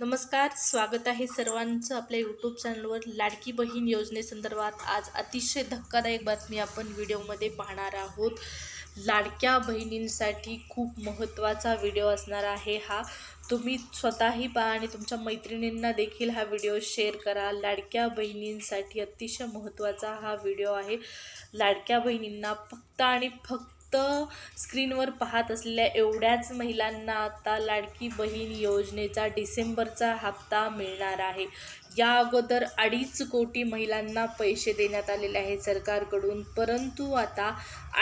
नमस्कार स्वागत आहे सर्वांचं आपल्या यूट्यूब चॅनलवर लाडकी बहीण योजनेसंदर्भात. आज अतिशय धक्कादायक बातमी आपण व्हिडिओमध्ये पाहणार आहोत. लाडक्या बहिणींसाठी खूप महत्त्वाचा व्हिडिओ असणार आहे हा. तुम्ही स्वतःही पहा आणि तुमच्या मैत्रिणींना देखील हा व्हिडिओ शेअर करा. लाडक्या बहिणींसाठी अतिशय महत्त्वाचा हा व्हिडिओ आहे. लाडक्या बहिणींना फक्त आणि फक्त फक्त स्क्रीनवर पाहत असलेल्या एवढ्याच महिलांना आता लाडकी बहीण योजनेचा डिसेंबरचा हप्ता मिळणार आहे. या अगोदर अडीच कोटी महिलांना पैसे देण्यात आलेले आहेत सरकारकडून परंतु आता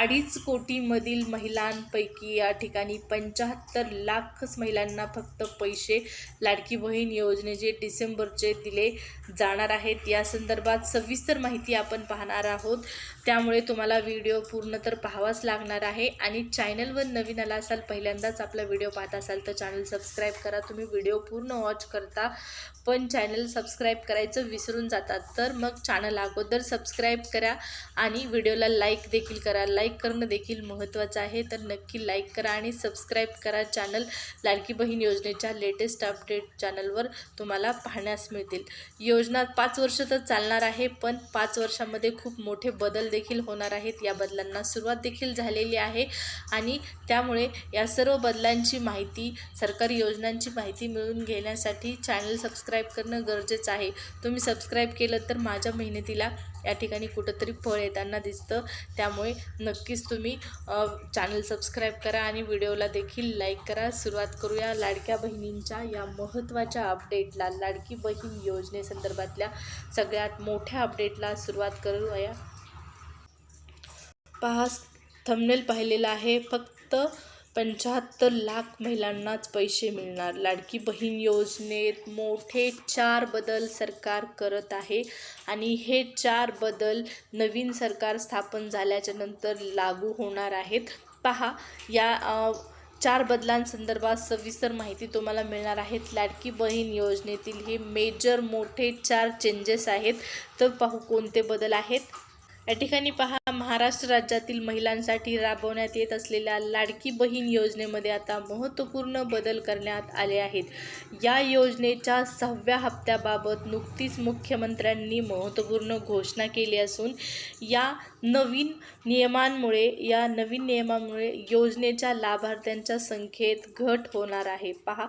अडीच कोटीमधील महिलांपैकी या ठिकाणी पंच्याहत्तर लाखच महिलांना फक्त पैसे लाडकी बहीण योजनेचे डिसेंबरचे दिले जाणार आहेत. या संदर्भात सविस्तर माहिती आपण पाहणार आहोत. त्यामुळे तुम्हाला व्हिडिओ पूर्ण तर पाहावाच लागणार आहे. आणि चॅनलवर नवीन आला असाल पहिल्यांदाच आपला व्हिडिओ पाहत असाल तर चॅनल सबस्क्राईब करा. तुम्ही व्हिडिओ पूर्ण वॉच करता पण चॅनल सबस्क्राईब करायचं विसरून जातात तर मग चॅनल अगोदर सबस्क्राईब करा आणि व्हिडिओला लाईक देखील करा. लाईक करणं देखील महत्त्वाचं आहे. तर नक्की लाईक करा आणि सबस्क्राईब करा चॅनल. लाडकी बहीण योजनेच्या लेटेस्ट अपडेट चॅनलवर तुम्हाला पाहण्यास मिळतील. योजना पाच वर्ष तर चालणार आहे पण पाच वर्षामध्ये खूप मोठे बदल देखील होणार आहेत. या बदलांना सुरुवात देखील झालेली आहे आणि त्यामुळे या सर्व बदलांची माहिती सरकारी योजनांची माहिती मिळवून घेण्यासाठी चॅनल सबस्क्राईब करणं गरजेचं आहे. तुम्ही सबस्क्राईब केलं तर माझ्या मेहनतीला या ठिकाणी कुठंतरी फळ येताना दिसतं. त्यामुळे नक्कीच तुम्ही चॅनल सबस्क्राईब करा आणि व्हिडिओला देखील लाईक करा. सुरुवात करूया लाडक्या बहिणींच्या या महत्त्वाच्या अपडेटला लाडकी बहीण योजनेसंदर्भातल्या सगळ्यात मोठ्या अपडेटला सुरुवात करूया. पास थंबनेल पाहिलेला आहे. फक्त पंच्याहत्तर लाख महिलांनाच पैसे मिळणार. लाडकी बहीण योजनेत मोठे चार बदल सरकार करत आहे आणि हे चार बदल नवीन सरकार स्थापन झाल्याच्यानंतर लागू होणार आहेत. पहा या चार बदलांसंदर्भात सविस्तर माहिती तुम्हाला मिळणार आहेत लाडकी बहीण योजनेतील हे मेजर मोठे चार चेंजेस आहेत. तर पाहू कोणते बदल आहेत. या ठिकाणी पहा. महाराष्ट्र राज्यातील महिलांसाठी राबवण्यात येत असलेल्या लाडकी बहीण योजनेमध्ये आता महत्त्वपूर्ण बदल करण्यात आले आहेत. या योजनेच्या सहाव्या हप्त्याबाबत नुकतीच मुख्यमंत्र्यांनी महत्त्वपूर्ण घोषणा केली असून या नवीन नियमांमुळे या नवीन नियमामुळे योजनेच्या लाभार्थ्यांच्या संख्येत घट होणार आहे. पहा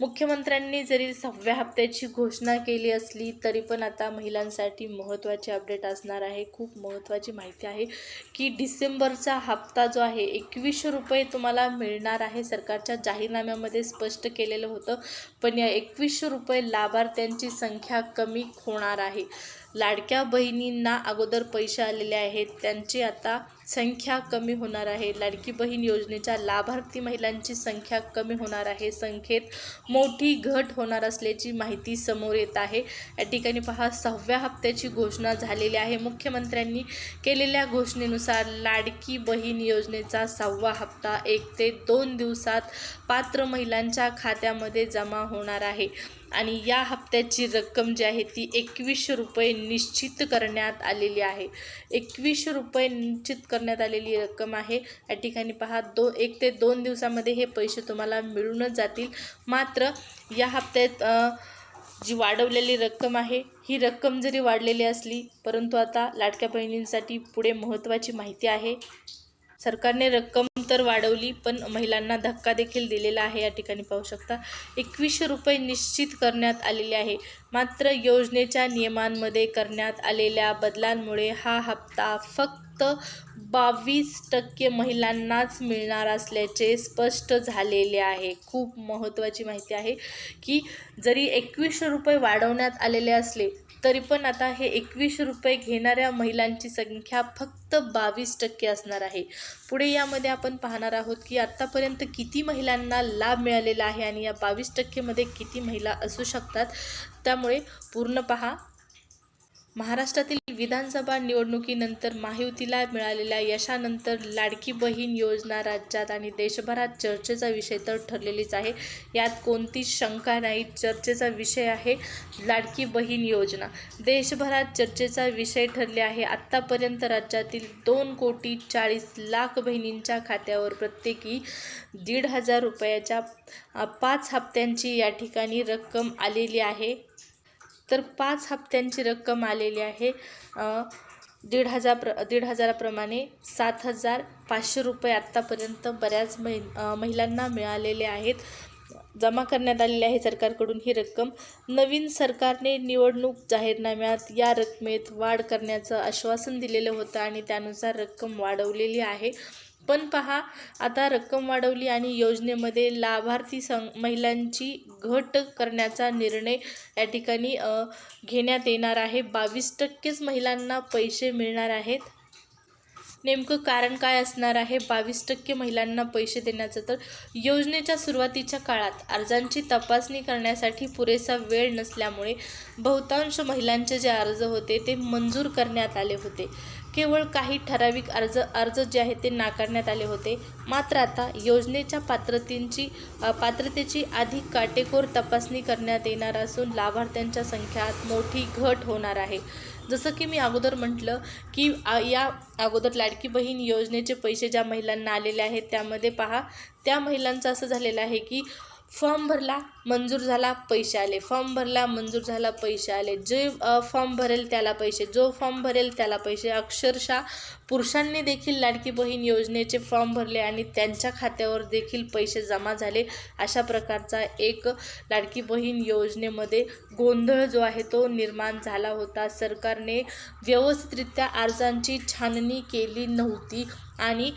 मुख्यमंत्र्यांनी जरी सहाव्या हप्त्याची घोषणा केली असली तरी पण आता महिलांसाठी महत्त्वाचे अपडेट असणार आहे. खूप महत्त्वाची माहिती आहे. की डिसेंबरचा हप्ता जो आहे एकवीसशे रुपये तुम्हाला मिळणार आहे. सरकारच्या जाहीरनाम्यामध्ये स्पष्ट केलेलं होतं पण या एकवीसशे रुपये लाभार्थ्यांची संख्या कमी होणार आहे. लाडक्या बहिणींना अगोदर पैसे आलेले आहेत. त्यांची आता संख्या कमी होणार आहे. लाडकी बहीण योजनेच्या लाभार्थी महिलांची संख्या कमी होणार आहे. संख्येत मोठी घट होणार असल्याची माहिती समोर येत आहे. या ठिकाणी पहा सहाव्या हप्त्याची घोषणा झालेली आहे. मुख्यमंत्र्यांनी केलेल्या घोषणेनुसार लाडकी बहीण योजनेचा सहावा हप्ता एक ते दोन दिवसात पात्र महिलांच्या खात्यामध्ये जमा होणार आहे. आणि या हप्त्याची रक्कम जी आहे ती एकवीसशे रुपये निश्चित करण्यात आलेली आहे. एकवीसशे रुपये निश्चित करण्यात आलेली रक्कम आहे. या ठिकाणी पहा दो एक ते दोन दिवसामध्ये हे पैसे तुम्हाला मिळूनच जातील. मात्र या हप्त्यात जी वाढवलेली रक्कम आहे ही रक्कम जरी वाढलेली असली परंतु आता लाडक्या बहिणींसाठी पुढे महत्त्वाची माहिती आहे. सरकारने रक्कम तर वाढवली पण महिलांना धक्का देखील दिलेला आहे. या ठिकाणी पाहू शकता एकवीसशे रुपये निश्चित करण्यात आलेले आहे. मात्र योजनेच्या नियमांमध्ये करण्यात आलेल्या बदलांमुळे हा हप्ता फक्त बावीस टक्के महिलांनाच मिळणार असल्याचे स्पष्ट झालेले आहे. खूप महत्त्वाची माहिती आहे की जरी एकवीसशे रुपये वाढवण्यात आलेले असले तरी पण आता हे एकवीसशे रुपये घेणाऱ्या महिलांची संख्या फक्त बावीस टक्के असणार आहे. पुढे यामध्ये आपण पाहणार आहोत की आत्तापर्यंत किती महिलांना लाभ मिळालेला आहे आणि या बावीस टक्केमध्ये किती महिला असू शकतात. त्यामुळे पूर्ण पहा. महाराष्ट्रातील विधानसभा निवडणुकीनंतर महायुतीला मिळालेल्या यशानंतर लाडकी बहीण योजना राज्यात आणि देशभरात चर्चेचा विषय तर ठरलेलीच आहे. यात कोणतीच शंका नाही चर्चेचा विषय आहे लाडकी बहीण योजना. देशभरात चर्चेचा विषय ठरले आहे. आत्तापर्यंत राज्यातील दोन कोटी चाळीस लाख बहिणींच्या खात्यावर प्रत्येकी दीड हजार रुपयाच्या पाच हप्त्यांची या ठिकाणी रक्कम आलेली आहे. तर पाच हप्त्यांची रक्कम आलेली आहे. दीड हजार प्र दीड हजाराप्रमाणे सात हजार पाचशे रुपये आत्तापर्यंत बऱ्याच महि महिलांना मिळालेले आहेत. जमा करण्यात आलेली आहे सरकारकडून ही रक्कम. नवीन सरकारने निवडणूक जाहीरनाम्यात या रकमेत वाढ करण्याचं आश्वासन दिलेलं होतं आणि त्यानुसार रक्कम वाढवलेली आहे. पण पहा आता रक्कम वाढवली आणि योजनेमध्ये लाभार्थी सं महिलांची घट करण्याचा निर्णय या ठिकाणी घेण्यात येणार आहे. बावीस टक्केच महिलांना पैसे मिळणार आहेत. नेमकं कारण काय असणार आहे? बावीस टक्के महिलांना पैसे देण्याचं तर योजनेच्या सुरुवातीच्या काळात अर्जांची तपासणी करण्यासाठी पुरेसा वेळ नसल्यामुळे बहुतांश महिलांचे जे अर्ज होते ते मंजूर करण्यात आले होते. केवळ काही ठराविक अर्ज अर्ज जे आहेत ते नाकारण्यात आले होते. मात्र आता योजनेच्या पात्रतेंची पात्रतेची अधिक काटेकोर तपासणी करण्यात येणार असून लाभार्थ्यांच्या संख्यात मोठी घट होणार आहे. जसं की मी अगोदर म्हटलं की या अगोदर लाडकी बहीण योजनेचे पैसे ज्या महिलांना आलेले आहेत त्यामध्ये पहा त्या महिलांचं असं झालेलं आहे की फॉर्म भरला मंजूर झाला पैसे आले. फॉर्म भरला मंजूर झाला पैसे आले. जे फॉर्म भरेल त्याला पैसे. जो फॉर्म भरेल त्याला पैसे. अक्षरशः पुरुषांनी देखील लाडकी बहीण योजनेचे फॉर्म भरले आणि त्यांच्या खात्यावर देखील पैसे जमा झाले. अशा प्रकारचा एक लाडकी बहीण योजनेमध्ये गोंधळ जो आहे तो निर्माण झाला होता. सरकारने व्यवस्थितरित्या अर्जांची छाननी केली नव्हती. आणि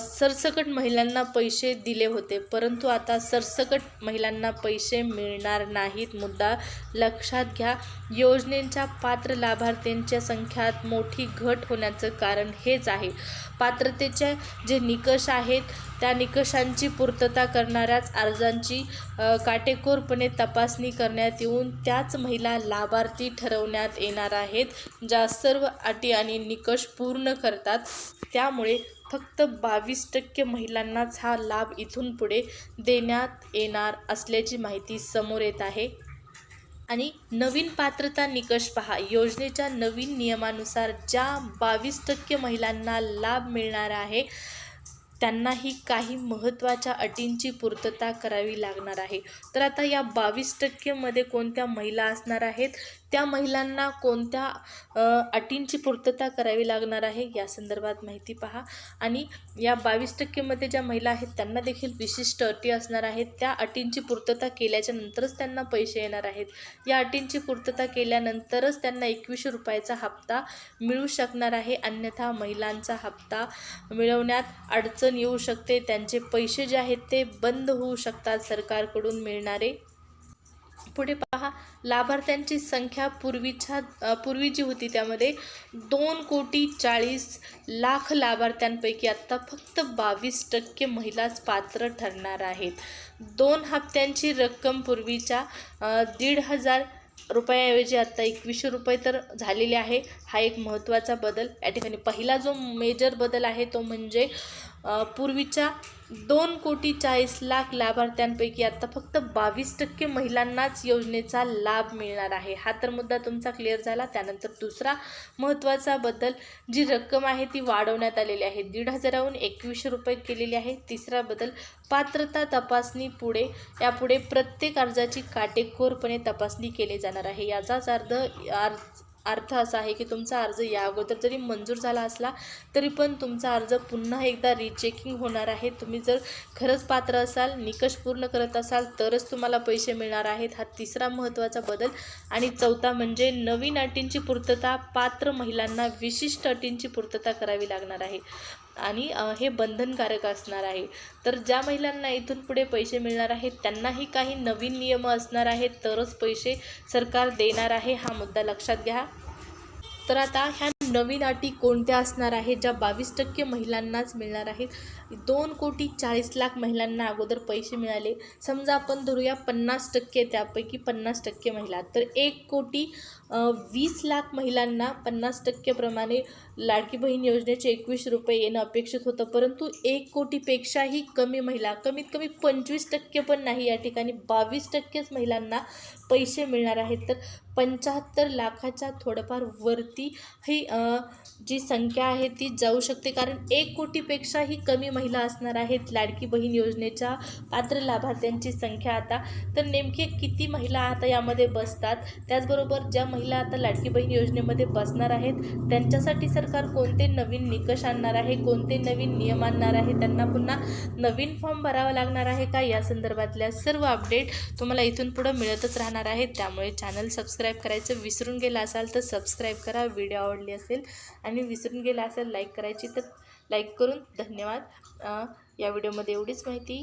सरसकट महिलांना पैसे दिले होते. परंतु आता सरसकट महिलांना पैसे मिळणार नाहीत. मुद्दा लक्षात घ्या. योजनेच्या पात्र लाभार्थ्यांच्या संख्यात मोठी घट होण्याचं कारण हेच आहे. पात्रतेचे जे निकष आहेत त्या निकषांची पूर्तता करणाऱ्याच अर्जांची काटेकोरपणे तपासणी करण्यात येऊन त्याच महिला लाभार्थी ठरवण्यात येणार आहेत ज्या सर्व अटी आणि निकष पूर्ण करतात. त्यामुळे फक्त बावीस टक्के महिलांनाच हा लाभ इथून पुढे देण्यात येणार असल्याची माहिती समोर येत आहे. आणि नवीन पात्रता निकष पहा. योजनेच्या नवीन नियमानुसार ज्या बावीस टक्के महिलांना लाभ मिळणार आहे त्यांनाही काही महत्त्वाच्या अटींची पूर्तता करावी लागणार आहे. तर आता या बावीस टक्केमध्ये कोणत्या महिला असणार आहेत? त्या महिलांना कोणत्या अटींची पूर्तता करावी लागणार आहे या संदर्भात माहिती पहा. आणि या बावीस टक्केमध्ये ज्या महिला आहेत त्यांना देखील विशिष्ट अटी असणार आहेत. त्या अटींची पूर्तता केल्याच्या नंतरच त्यांना पैसे येणार आहेत. या अटींची पूर्तता केल्यानंतरच त्यांना एकवीसशे रुपयाचा हप्ता मिळू शकणार आहे. अन्यथा महिलांचा हप्ता मिळवण्यात अडचण येऊ शकते. त्यांचे पैसे जे आहेत ते बंद होऊ शकतात सरकारकडून मिळणारे. पुढे पहा. लाभार्थ्यांची संख्या पूर्वीच्या पूर्वी जी होती त्यामध्ये दोन कोटी चाळीस लाख लाभार्थ्यांपैकी आत्ता फक्त बावीस टक्के महिलाच पात्र ठरणार आहेत. दोन हप्त्यांची रक्कम पूर्वीच्या दीड हजार रुपयाऐवजी आत्ता एकवीसशे रुपये तर झालेले आहे. हा एक महत्त्वाचा बदल. या ठिकाणी पहिला जो मेजर बदल आहे तो म्हणजे पूर्वीच्या दोन कोटी चाळीस लाख लाभार्थ्यांपैकी आता फक्त बावीस टक्के महिलांनाच योजनेचा लाभ मिळणार आहे. हा तर मुद्दा तुमचा क्लिअर झाला. त्यानंतर दुसरा महत्त्वाचा बदल जी रक्कम आहे ती वाढवण्यात आलेली आहे. दीड हजाराहून एकवीसशे रुपये केलेली आहे. तिसरा बदल पात्रता तपासणी पुढे यापुढे प्रत्येक अर्जाची काटेकोरपणे तपासणी केली जाणार आहे. याचाच अर्थ अर्ज अर्थ असा आहे की तुमचा अर्ज या अगोदर जरी मंजूर झाला असला तरी पण तुमचा अर्ज पुन्हा एकदा रिचेकिंग होणार आहे. तुम्ही जर खरंच पात्र असाल निकष पूर्ण करत असाल तरच तुम्हाला पैसे मिळणार आहेत. हा तिसरा महत्त्वाचा बदल. आणि चौथा म्हणजे नवीन अटींची पूर्तता पात्र महिलांना विशिष्ट अटींची पूर्तता करावी लागणार आहे. आणि हे बंधनकारक असणार आहे. तर ज्या महिलांना इथून पुढे पैसे मिळणार आहेत त्यांनाही काही नवीन नियम असणार आहेत तरच पैसे सरकार देणार आहे हा मुद्दा लक्षात घ्या. तर आता ह्या नवीन अटी कोणत्या असणार आहेत ज्या बावीस टक्के महिलांनाच मिळणार आहेत? दोन कोटी चाळीस लाख महिलांना अगोदर पैसे मिळाले. समजा आपण धरूया पन्नास टक्के त्यापैकी पन्नास टक्के महिला. तर एक कोटी वीस लाख महिलांना पन्नास टक्केप्रमाणे लाडकी बहीण योजनेचे एकवीस रुपये येणं अपेक्षित होतं. परंतु एक कोटीपेक्षाही कमी महिला कमीत कमी पंचवीस टक्के पण नाही या ठिकाणी बावीस टक्केच महिलांना पैसे मिळणार आहेत. तर पंच्याहत्तर लाखाच्या थोडंफार वरती ही जी संख्या आहे ती जाऊ शकते. कारण एक कोटीपेक्षाही कमी महिला असणार आहेत लाडकी बहीण योजनेच्या पात्र लाभार्थ्यांची संख्या आता. तर नेमके किती महिला आता यामध्ये बसतात? त्याचबरोबर ज्या महिला आता लाडकी बहीण योजनेमध्ये बसणार आहेत त्यांच्यासाठी सरकार कोणते नवीन निकष आणणार आहे? कोणते नवीन नियम आणणार आहे? त्यांना पुन्हा नवीन फॉर्म भरावा लागणार आहे का? या संदर्भातल्या सर्व अपडेट तुम्हाला इथून पुढं मिळतच राहणार आहेत त्यामुळे चॅनल सबस्क्राईब करायचं विसरून गेला असाल तर सबस्क्राईब करा. व्हिडिओ आवडली असेल आणि विसरून गेला असेल लाईक करायची तर लाईक करून. धन्यवाद. या व्हिडिओमध्ये एवढीच माहिती.